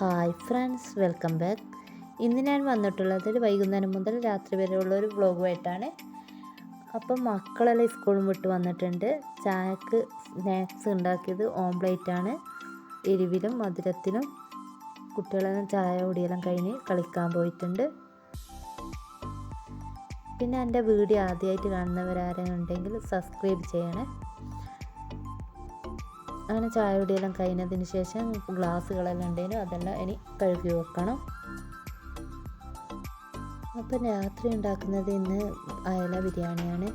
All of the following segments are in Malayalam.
Hi friends welcome back. ഇന്ന് ഞാൻ വന്നിട്ടുള്ളത് വൈകുന്നേരം മുതൽ രാത്രി വരെയുള്ള ഒരു വ്ളോഗുമായിട്ടാണ്. അപ്പം മക്കളെല്ലാം സ്കൂളും വിട്ട് വന്നിട്ടുണ്ട്. ചായക്ക് സ്നാക്സ് ഉണ്ടാക്കിയത് ഓംപ്ലേറ്റാണ്. എരിവിലും മധുരത്തിലും കുട്ടികളെല്ലാം ചായ കുടിയെല്ലാം കഴിഞ്ഞ് കളിക്കാൻ പോയിട്ടുണ്ട്. പിന്നെ എന്റെ വീഡിയോ ആദ്യമായിട്ട് കാണുന്നവരാരെങ്കിലും ഉണ്ടെങ്കിൽ സബ്സ്ക്രൈബ് ചെയ്യണേ. അങ്ങനെ ചായ കുടിയെല്ലാം കഴിഞ്ഞതിന് ശേഷം ഗ്ലാസ്സുകളെല്ലാം ഉണ്ടേനു അതെല്ലാം ഇനി കഴുകി വെക്കണം. അപ്പം രാത്രി ഉണ്ടാക്കുന്നത് ഇന്ന് അയല ബിരിയാണിയാണ്.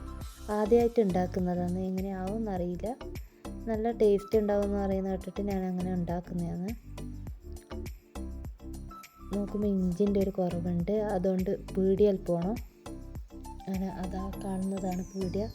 ആദ്യമായിട്ട് ഉണ്ടാക്കുന്നതാണ് എങ്ങനെയാവും എന്നറിയില്ല. നല്ല ടേസ്റ്റ് ഉണ്ടാവും എന്ന് പറയുന്ന കേട്ടിട്ട് ഞാൻ അങ്ങനെ ഉണ്ടാക്കുന്നതാണ്. നോക്കുമ്പോൾ ഇഞ്ചിന്റെ ഒരു കുറവുണ്ട്. അതുകൊണ്ട് പീടിയൽ പോകണം അങ്ങനെ അതാ കാണുന്നതാണ് പീടിയ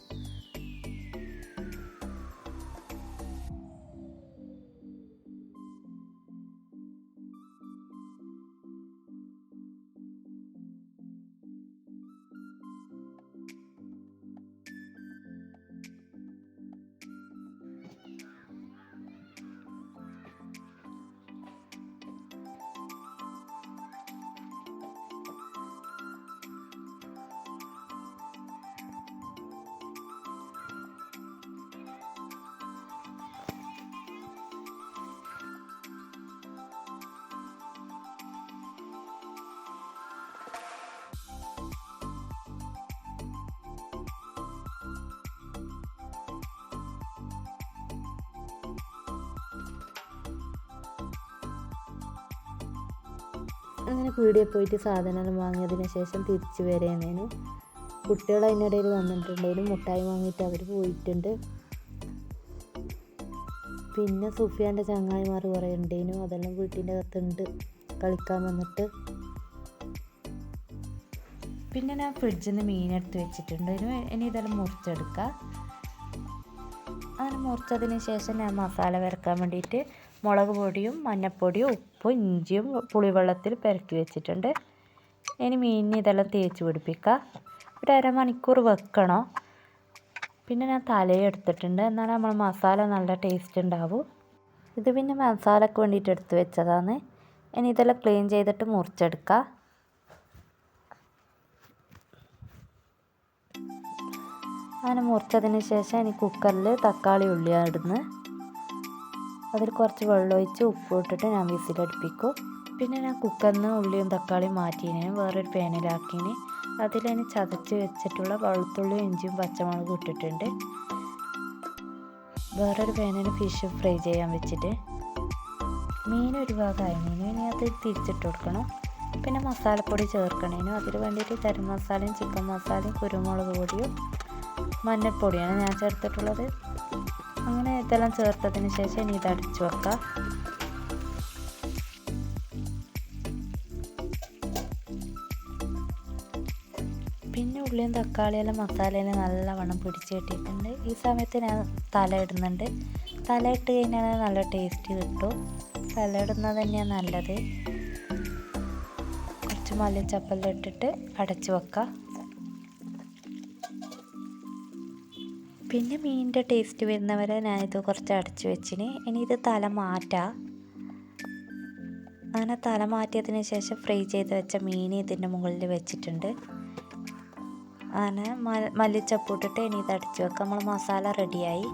അങ്ങനെ പീടിയെ പോയിട്ട് സാധനങ്ങൾ വാങ്ങിയതിന് ശേഷം തിരിച്ച് വരേന്നേന്. കുട്ടികൾ അതിനിടയിൽ വന്നിട്ടുണ്ടെങ്കിലും മുട്ടായി വാങ്ങിയിട്ട് അവർ പോയിട്ടുണ്ട്. പിന്നെ സുഫിയാന്റെ ചങ്ങായിമാർ കുറേ ഉണ്ടേനു. അതെല്ലാം വീട്ടിന്റെ അകത്തുണ്ട്. കളിക്കാൻ വന്നിട്ട്. പിന്നെ ഞാൻ ഫ്രിഡ്ജിൽ നിന്ന് മീനെടുത്ത് വെച്ചിട്ടുണ്ട്. ഇനി ഇതെല്ലാം മുറിച്ചെടുക്കാം. അങ്ങനെ മുറിച്ചതിന് ശേഷം ഞാൻ മസാല വരക്കാൻ വേണ്ടിയിട്ട് മുളക് പൊടിയും മഞ്ഞൾപ്പൊടിയും ഉപ്പും ഇഞ്ചിയും പുളിവെള്ളത്തിൽ പെരക്കി വെച്ചിട്ടുണ്ട്. ഇനി മീനിന് ഇതെല്ലാം തേച്ച് പിടിപ്പിക്കുക ഒരു അരമണിക്കൂർ വെക്കണം. പിന്നെ ഞാൻ തലയും എടുത്തിട്ടുണ്ട്. എന്നാൽ നമ്മൾ മസാല നല്ല ടേസ്റ്റ് ഉണ്ടാവും. ഇത് പിന്നെ മസാലയ്ക്ക് വേണ്ടിയിട്ട് എടുത്ത് വെച്ചതാണ്. ഇനി ഇതെല്ലാം ക്ലീൻ ചെയ്തിട്ട് മുറിച്ചെടുക്കുക അങ്ങനെ മുറിച്ചതിന് ശേഷം ഇനി കുക്കറിൽ തക്കാളി ഉള്ളിയാടുന്നു അതിൽ കുറച്ച് വെള്ളം ഒഴിച്ച് ഉപ്പ് ഇട്ടിട്ട് ഞാൻ വിസിലടുപ്പിക്കും പിന്നെ ഞാൻ കുക്കറിൽ നിന്ന് ഉള്ളിയും തക്കാളിയും മാറ്റിയതിന് വേറൊരു പാനിലാക്കിന്. അതിലതിന് ചതച്ച് വെച്ചിട്ടുള്ള വെളുത്തുള്ളിയും ഇഞ്ചിയും പച്ചമുളകും ഇട്ടിട്ടുണ്ട്. വേറൊരു പാനിൽ ഫിഷ് ഫ്രൈ ചെയ്യാൻ വെച്ചിട്ട്. മീൻ ഒരു ഭാഗമായിരുന്നു ഇനി അത് തിരിച്ചിട്ട് കൊടുക്കണം. പിന്നെ മസാലപ്പൊടി ചേർക്കണേനും. അതിന് വേണ്ടിയിട്ട് ഗരം മസാലയും ചിക്കൻ മസാലയും കുരുമുളക് പൊടിയും മഞ്ഞൾപ്പൊടിയാണ് ഞാൻ ചേർത്തിട്ടുള്ളത്. അങ്ങനെ ഇതെല്ലാം ചേർത്തതിന് ശേഷം ഇനി ഇത് അടിച്ചു വെക്കാം. പിന്നെ ഉള്ളിയും തക്കാളിയെല്ലാം മസാലയെല്ലാം നല്ലവണ്ണം പിടിച്ച് കിട്ടിയിട്ടുണ്ട്. ഈ സമയത്ത് ഞാൻ തല ഇടുന്നുണ്ട് തല ഇട്ട് കഴിഞ്ഞാൽ നല്ല ടേസ്റ്റ് കിട്ടും. തല ഇടുന്നത് തന്നെയാണ് നല്ലത്. കുറച്ച് മല്ലിച്ചപ്പെല്ലാം ഇട്ടിട്ട് അടച്ചു വെക്കാം. പിന്നെ മീനിന്റെ ടേസ്റ്റ് വരുന്നവരെ ഞാനിത് കുറച്ച് അടച്ചു വെച്ചിന്. ഇനി ഇത് തല മാറ്റാം. അങ്ങനെ തല മാറ്റിയതിന് ശേഷം ഫ്രൈ ചെയ്ത് വെച്ച മീൻ ഇതിന്റെ മുകളിൽ വെച്ചിട്ടുണ്ട്. അങ്ങനെ മല്ലിച്ചപ്പ് ഇട്ടിട്ട് ഇനി ഇത് അടച്ചു വെക്കാം. നമ്മൾ മസാല റെഡിയായി.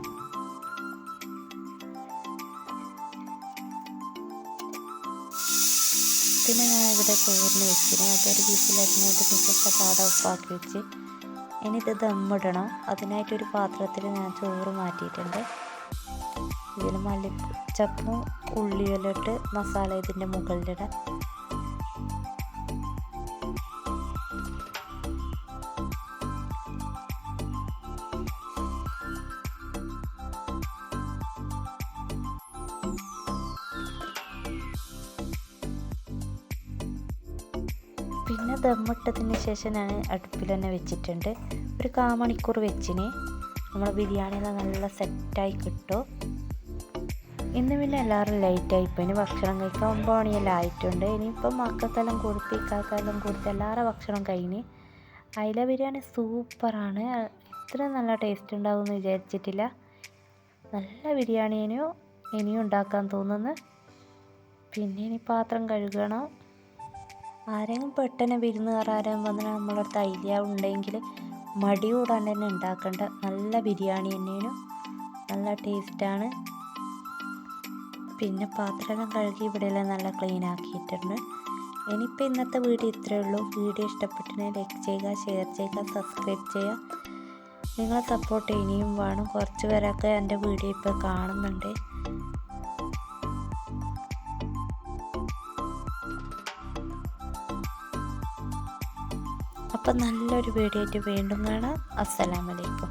പിന്നെ ഞാൻ ഇവിടെ ചോറിന് വെച്ചിന്. അതൊരു വിസിലറിഞ്ഞതിന് മിക്ക പാട ഉപ്പാക്കി വെച്ച് ഇനി ഇത് ദമ്മിടണം. അതിനായിട്ടൊരു പാത്രത്തിൽ ഞാൻ ചോറ് മാറ്റിയിട്ടുണ്ട്. ഇതിൽ മല്ലിച്ചപ്പും ഉള്ളിയെല്ലാം ഇട്ട് മസാല ഇതിന്റെ മുകളിലിടാം. പിന്നെ ദമ്മിട്ടതിന് ശേഷം ഞാൻ അടുപ്പിൽ തന്നെ വെച്ചിട്ടുണ്ട്. ഒരു കാമണിക്കൂർ വെച്ചിന്. നമ്മൾ ബിരിയാണിയെല്ലാം നല്ല സെറ്റായി കിട്ടും. ഇന്ന് പിന്നെ എല്ലാവരും ലൈറ്റായി ഇപ്പോൾ ഇനി ഭക്ഷണം കഴിക്കാൻ ഒമ്പത് മണിയെല്ലാം ആയിട്ടുണ്ട്. ഇനിയിപ്പം മക്കൾക്കെല്ലാം കൊടുത്ത് ഇക്കാക്കെല്ലാം കൊടുത്ത് എല്ലാവരുടെ ഭക്ഷണം കഴിഞ്ഞ്. അയില ബിരിയാണി സൂപ്പറാണ്. ഇത്ര നല്ല ടേസ്റ്റ് ഉണ്ടാവുമെന്ന് വിചാരിച്ചിട്ടില്ല. നല്ല ബിരിയാണിയേനു ഇനിയും ഉണ്ടാക്കാൻ തോന്നുന്നു. പിന്നെ ഇനി പാത്രം കഴുകണം. ആരെങ്കിലും പെട്ടെന്ന് വിരുന്ന് ആരെങ്കിലും വന്നാൽ നമ്മളെ അടുത്ത് ഐഡിയ ഉണ്ടെങ്കിൽ മടി കൂടാണ്ട് തന്നെ ഉണ്ടാക്കേണ്ട. നല്ല ബിരിയാണി തന്നെയാണ്. നല്ല ടേസ്റ്റാണ് പിന്നെ പാത്രമെല്ലാം കഴുകി ഇവിടെയെല്ലാം നല്ല ക്ലീൻ ആക്കിയിട്ടുണ്ട്. ഇനിയിപ്പോൾ ഇന്നത്തെ വീഡിയോ ഇത്രയേ ഉള്ളൂ. വീഡിയോ ഇഷ്ടപ്പെട്ടിനെ ലൈക്ക് ചെയ്യുക ഷെയർ ചെയ്യുക സബ്സ്ക്രൈബ് ചെയ്യുക. നിങ്ങളെ സപ്പോർട്ട് ഇനിയും വേണം. കുറച്ച് പേരൊക്കെ എന്റെ വീഡിയോ ഇപ്പോൾ കാണുന്നുണ്ട്. അപ്പം നല്ലൊരു വീഡിയോ ആയിട്ട് വീണ്ടും കാണാം. അസ്സലാമലൈക്കും